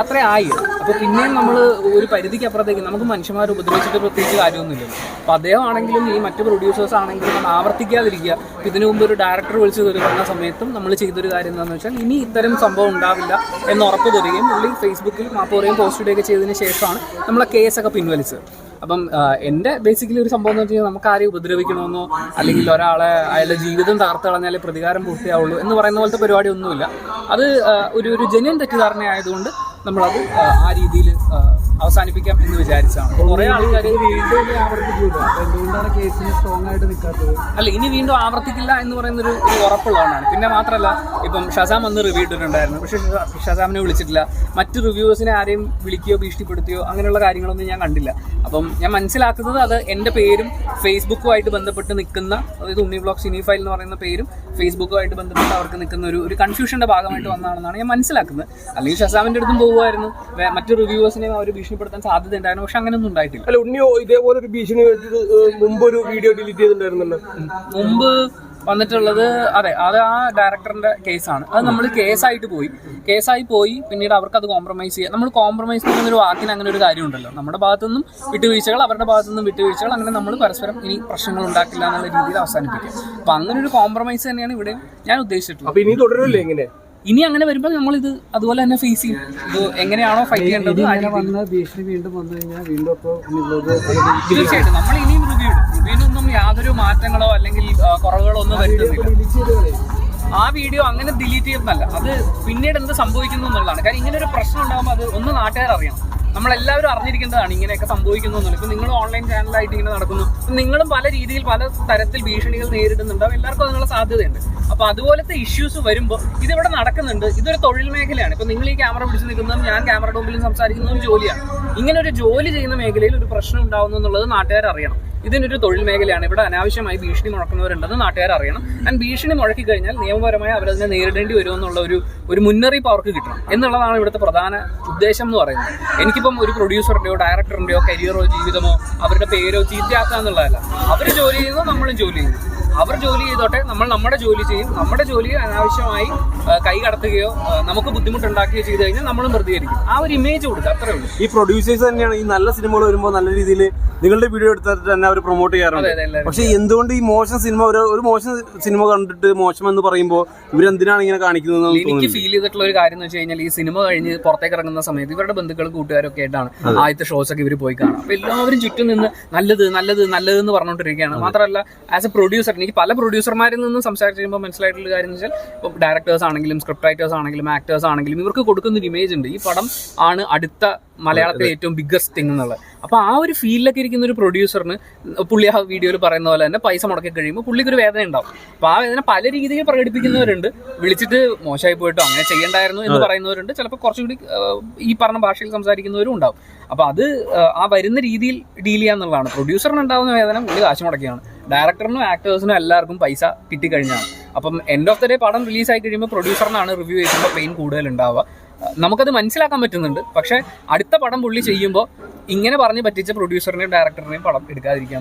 അത്ര ആയി. അപ്പൊ പിന്നെയും നമ്മൾ ഒരു പരിധിക്ക് അപ്പുറത്തേക്ക് നമുക്ക് മനുഷ്യന്മാർ ഉപദ്രവിച്ചിട്ട് പ്രത്യേകിച്ച് കാര്യമൊന്നുമില്ലല്ലോ അപ്പൊ അദ്ദേഹം ആണെങ്കിലും ഈ മറ്റു പ്രൊഡ്യൂസേഴ്സ് ആണെങ്കിലും നമ്മൾ ആവർത്തിക്കാതിരിക്കുക. ഇതിനു മുമ്പ് ഒരു ഡയറക്ടർ വിളിച്ച് തരുന്ന സമയത്തും നമ്മൾ ചെയ്തൊരു കാര്യം എന്താണെന്ന് വെച്ചാൽ ഇനി ഇത്തരം സംഭവം ഉണ്ടാവില്ല എന്ന് ഉറപ്പ് തരികയും പുള്ളി ഫേസ്ബുക്കിൽ മാപ്പ് പറയുകയും പോസ്റ്റ് ഇടുകയൊക്കെ ചെയ്തതിന് ശേഷമാണ് നമ്മളെ കേസൊക്കെ പിൻവലിച്ചത്. അപ്പം എന്റെ ബേസിക്കലി ഒരു സംഭവം എന്ന് വെച്ച് കഴിഞ്ഞാൽ നമുക്ക് ആരെയും ഉപദ്രവിക്കണമെന്നോ അല്ലെങ്കിൽ ഒരാളെ അയാളുടെ ജീവിതം തകർത്ത് കളഞ്ഞാലേ പ്രതികാരം പൂർത്തിയാവുള്ളൂ എന്ന് പറയുന്ന പോലത്തെ പരിപാടി ഒന്നുമില്ല അത് ഒരു ഒരു ജെന്യൻ തെറ്റിദ്ധാരണ ആയതുകൊണ്ട് നമ്മളത് ആ രീതിയിൽ അവസാനിപ്പിക്കാം എന്ന് വിചാരിച്ചാണ്. കുറെ ആൾക്കാർ അല്ല ഇനി വീണ്ടും ആവർത്തിക്കില്ല എന്ന് പറയുന്ന ഒരു ഉറപ്പുള്ളതാണ്. പിന്നെ മാത്രമല്ല ഇപ്പം ഷസാം അന്ന് റിവ്യൂ ഇട്ടിട്ടുണ്ടായിരുന്നു. പക്ഷെ ഷസാമിനെ വിളിച്ചിട്ടില്ല. മറ്റ് റിവ്യൂവേഴ്സിനെ ആരെയും വിളിക്കുകയോ ഭീഷണിപ്പെടുത്തുകയോ അങ്ങനെയുള്ള കാര്യങ്ങളൊന്നും ഞാൻ കണ്ടില്ല. അപ്പം ഞാൻ മനസ്സിലാക്കുന്നത് അത് എന്റെ പേരും ഫേസ്ബുക്കുമായിട്ട് ബന്ധപ്പെട്ട് നിൽക്കുന്ന അതായത് ഉണ്ണി ബ്ലോഗ് സിനിഫൈൽ എന്ന് പറയുന്ന പേരും ഫേസ്ബുക്കുമായിട്ട് ബന്ധപ്പെട്ട് അവർക്ക് നിൽക്കുന്ന ഒരു ഒരു കൺഫ്യൂഷന്റെ ഭാഗമായിട്ട് വന്നതാണെന്നാണ് ഞാൻ മനസ്സിലാക്കുന്നത്. അല്ലെങ്കിൽ ഷസാമിന്റെ അടുത്തും പോകുമായിരുന്നു. മറ്റു റിവ്യൂവേഴ്സിനെയും അവർ ഭീഷണിപ്പെടുത്താൻ സാധ്യത ഉണ്ടായിരുന്നു. പക്ഷെ അങ്ങനെയൊന്നും ഉണ്ടായിട്ടില്ല. അല്ല ഉണ്ണിയോ ഇതേപോലെ ഒരു ഭീഷണി മുമ്പ് ഒരു വീഡിയോ ഡിലീറ്റ് ചെയ്തിട്ടുണ്ടായിരുന്നല്ലോ? മുമ്പ് വന്നിട്ടുള്ളത് അതെ അത് ആ ഡയറക്ടറിന്റെ കേസാണ് അത് നമ്മൾ കേസായിട്ട് പോയി. കേസായി പോയി പിന്നീട് അവർക്ക് അത് കോംപ്രമൈസ് ചെയ്യാം. നമ്മൾ കോംപ്രമൈസ് ചെയ്യുന്ന ഒരു വാക്കിന് അങ്ങനെ ഒരു കാര്യം ഉണ്ടല്ലോ നമ്മുടെ ഭാഗത്തു നിന്നും വിട്ടുവീഴ്ചകൾ അവരുടെ ഭാഗത്തു നിന്നും വിട്ടുവീഴ്ചകൾ അങ്ങനെ നമ്മൾ പരസ്പരം ഇനി പ്രശ്നങ്ങൾ ഉണ്ടാക്കില്ല എന്നുള്ള രീതിയിൽ അവസാനിപ്പിക്കും. അപ്പൊ അങ്ങനെ ഒരു കോംപ്രമൈസ് തന്നെയാണ് ഇവിടെ ഞാൻ ഉദ്ദേശിച്ചിട്ടുള്ളത്. ഇനി തുടരല്ലേ ഇങ്ങനെ? ഇനി അങ്ങനെ വരുമ്പോൾ നമ്മൾ ഇത് അതുപോലെ തന്നെ ഫേസ് ചെയ്യും. ഇത് എങ്ങനെയാണോ ഫൈറ്റ് ചെയ്യേണ്ടത് ഭീഷണി വീണ്ടും വന്നു കഴിഞ്ഞാൽ വീണ്ടും തീർച്ചയായിട്ടും. നമ്മൾ ഇനിയും റിവ്യൂ റിവ്യൂവിനൊന്നും യാതൊരു മാറ്റങ്ങളോ അല്ലെങ്കിൽ കുറവുകളോ ഒന്നും വരുത്തുന്നില്ല. ആ വീഡിയോ അങ്ങനെ ഡിലീറ്റ് ചെയ്യുന്നതല്ല. അത് പിന്നീട് എന്ത് സംഭവിക്കുന്നു എന്നുള്ളതാണ്. കാരണം ഇങ്ങനെ ഒരു പ്രശ്നം ഉണ്ടാകുമ്പോൾ അത് ഒന്ന് നാട്ടുകാർ അറിയണം നമ്മളെല്ലാവരും അറിഞ്ഞിരിക്കേണ്ടതാണ് ഇങ്ങനെയൊക്കെ സംഭവിക്കുന്നു ഇപ്പൊ നിങ്ങൾ ഓൺലൈൻ ചാനലായിട്ട് ഇങ്ങനെ നടക്കുന്നു. നിങ്ങളും പല രീതിയിൽ പല തരത്തിൽ ഭീഷണികൾ നേരിടുന്നുണ്ടാവും എല്ലാവർക്കും അതിനുള്ള സാധ്യതയുണ്ട്. അപ്പൊ അതുപോലത്തെ ഇഷ്യൂസ് വരുമ്പോൾ ഇതിവിടെ നടക്കുന്നുണ്ട്. ഇതൊരു തൊഴിൽ മേഖലയാണ്. ഇപ്പൊ നിങ്ങൾ ഈ ക്യാമറ പിടിച്ച് നിൽക്കുന്നതും ഞാൻ ക്യാമറയുടെ മുമ്പിൽ സംസാരിക്കുന്നതും ജോലിയാണ്. ഇങ്ങനെ ഒരു ജോലി ചെയ്യുന്ന മേഖലയിൽ ഒരു പ്രശ്നം ഉണ്ടാവുന്നു എന്നുള്ളത് നാട്ടുകാർ അറിയണം. ഇതിനൊരു തൊഴിൽ മേഖലയാണ്. ഇവിടെ അനാവശ്യമായി ഭീഷണി മുഴക്കുന്നവരുണ്ടെന്ന് നാട്ടുകാർ അറിയണം. ആൻഡ് ഭീഷണി മുഴക്കി കഴിഞ്ഞാൽ നിയമപരമായി അവരതിനെ നേരിടേണ്ടി വരുമെന്നുള്ള ഒരു ഒരു മുന്നറിയിപ്പ് അവർക്ക് കിട്ടണം. എന്നുള്ളതാണ് ഇവിടുത്തെ പ്രധാന ഉദ്ദേശം എന്ന് പറയുന്നത്. എനിക്കിപ്പം ഒരു പ്രൊഡ്യൂസറിന്റെയോ ഡയറക്ടറിന്റെയോ കരിയറോ ജീവിതമോ അവരുടെ പേരോ ചീത്തയാക്കുക എന്നുള്ളതല്ല. അവർ ജോലി ചെയ്യുന്നു നമ്മളും ജോലി ചെയ്യുന്നു. അവർ ജോലി ചെയ്തോട്ടെ നമ്മൾ നമ്മുടെ ജോലി ചെയ്യും. നമ്മുടെ ജോലി അനാവശ്യമായി കൈ കടത്തുകയോ നമുക്ക് ബുദ്ധിമുട്ടുണ്ടാക്കുകയോ ചെയ്തു കഴിഞ്ഞാൽ നമ്മളും പ്രതികരിക്കും. ആ ഒരു ഇമേജ് കൊടുക്കുക അത്രേ ഉള്ളൂ. ഈ പ്രൊഡ്യൂസേഴ്സ് തന്നെയാണ് ഈ നല്ല സിനിമകൾ വരുമ്പോൾ നല്ല രീതിയിൽ നിങ്ങളുടെ വീഡിയോ എടുത്തിട്ട് തന്നെ അവർ പ്രൊമോട്ട് ചെയ്യാറുണ്ട്. പക്ഷെ എന്തുകൊണ്ട് ഈ മോശം സിനിമ ഒരു ഒരു മോശം സിനിമ കണ്ടിട്ട് മോശം എന്ന് പറയുമ്പോൾ ഇവരെന്തിനാണ് ഇങ്ങനെ കാണിക്കുന്നത് എനിക്ക് ഫീൽ ചെയ്തിട്ടുള്ള ഒരു കാര്യം എന്ന് വെച്ച് കഴിഞ്ഞാൽ ഈ സിനിമ കഴിഞ്ഞ് പുറത്തേക്ക് ഇറങ്ങുന്ന സമയത്ത് ഇവരുടെ ബന്ധുക്കൾ കൂട്ടുകാരൊക്കെ ആയിട്ടാണ് ആദ്യത്തെ ഷോസ് ഒക്കെ ഇവർ പോയി കാണാം അപ്പൊ എല്ലാവരും ചുറ്റും നിന്ന് നല്ലത് നല്ലത് നല്ലത് എന്ന് പറഞ്ഞുകൊണ്ടിരിക്കുകയാണ്. മാത്രമല്ല ആസ് എ പ്രൊഡ്യൂസർ എനിക്ക് പല പ്രൊഡ്യൂസർമാരിൽ നിന്നും സംസാരിച്ച് കഴിയുമ്പോൾ മനസ്സിലായിട്ടുള്ള കാര്യം എന്ന് വെച്ചാൽ ഇപ്പോൾ ഡയറക്ടേഴ്സ് ആണെങ്കിലും സ്ക്രിപ്റ്റ് റൈറ്റേഴ്സ് ആണെങ്കിലും ആക്ടേഴ്സ് ആണെങ്കിലും ഇവർക്ക് കൊടുക്കുന്ന ഒരു ഇമേജ് ഉണ്ട്. ഈ പടം ആണ് അടുത്ത മലയാളത്തിലെ ഏറ്റവും ബിഗ്ഗസ്റ്റ് തിങ് എന്നുള്ളത്. അപ്പോൾ ആ ഒരു ഫീലിലൊക്കെ ഇരിക്കുന്ന ഒരു പ്രൊഡ്യൂസറിന് പുള്ളി ആ വീഡിയോയിൽ പറയുന്ന പോലെ തന്നെ പൈസ മുടക്കി കഴിയുമ്പോൾ പുള്ളിക്ക് ഒരു വേദന ഉണ്ടാവും. അപ്പോൾ ആ വേദന പല രീതിയിൽ പ്രകടിപ്പിക്കുന്നവരുണ്ട്. വിളിച്ചിട്ട് മോശമായി പോയിട്ടോ അങ്ങനെ ചെയ്യണ്ടായിരുന്നു എന്ന് പറയുന്നവരുണ്ട്. ചിലപ്പോൾ കുറച്ചുകൂടി കൂടി ഈ പറഞ്ഞ ഭാഷയിൽ സംസാരിക്കുന്നവരും ഉണ്ടാവും. അപ്പോൾ അത് ആ, ആ വരുന്ന രീതിയിൽ ഡീൽ ചെയ്യാന്നുള്ളതാണ്. പ്രൊഡ്യൂസറിന് ഉണ്ടാവുന്ന വേദന പുള്ളി കാശ് മുടക്കിയാണ്. ഡയറക്ടറിനും ആക്ടേഴ്സിനും എല്ലാവർക്കും പൈസ കിട്ടിക്കഴിഞ്ഞാണ്. അപ്പം എൻഡ് ഓഫ് ദ ഡേ പടം റിലീസ് ആയി കഴിയുമ്പോൾ പ്രൊഡ്യൂസറിനാണ് റിവ്യൂ ചെയ്യുമ്പോൾ പെയിൻ കൂടുതൽ ഉണ്ടാവുക. നമുക്കത് മനസ്സിലാക്കാൻ പറ്റുന്നുണ്ട്. പക്ഷേ അടുത്ത പടം പുള്ളി ചെയ്യുമ്പോൾ ഇങ്ങനെ പറഞ്ഞ് പറ്റിച്ച പ്രൊഡ്യൂസറിനെയും ഡയറക്ടറിനെയും പടം എടുക്കാതിരിക്കുക